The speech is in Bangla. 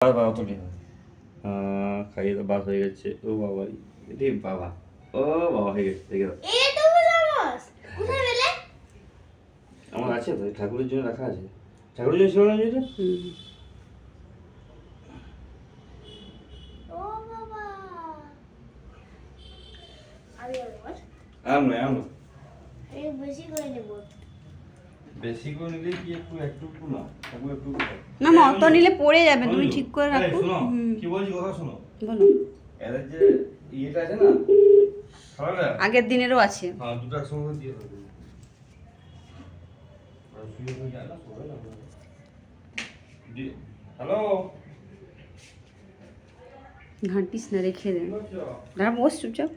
বাবা অত আহ, খাইয়ে তো বাস হয়ে গেছে। ও বাবা রে বাবা। ও বাবা হয়ে গেছে দেখে আমার আছে তো ঠাকুরের জন্য রাখা আছে। ঠাকুরের জন্য ছিল না যেটা। বাবা। নয় নয়। বেশি করে নেব। বেশি করে নিলে কি একটু একটু না? একটু একটু খাও। না অত নিলে পড়ে যাবে তুমি ঠিক করে রাখো। শোনো কি বলছি কথা শোনো? বলো। এদের যে ইয়েটা আছে না আগের দিনেরও আছে। হ্যাঁ দুটো একসঙ্গে দিয়ে দেবে। না, না। হ্যালো? ঘাঁটিস না রেখে দেন দাঁড়া বস চুপচাপ।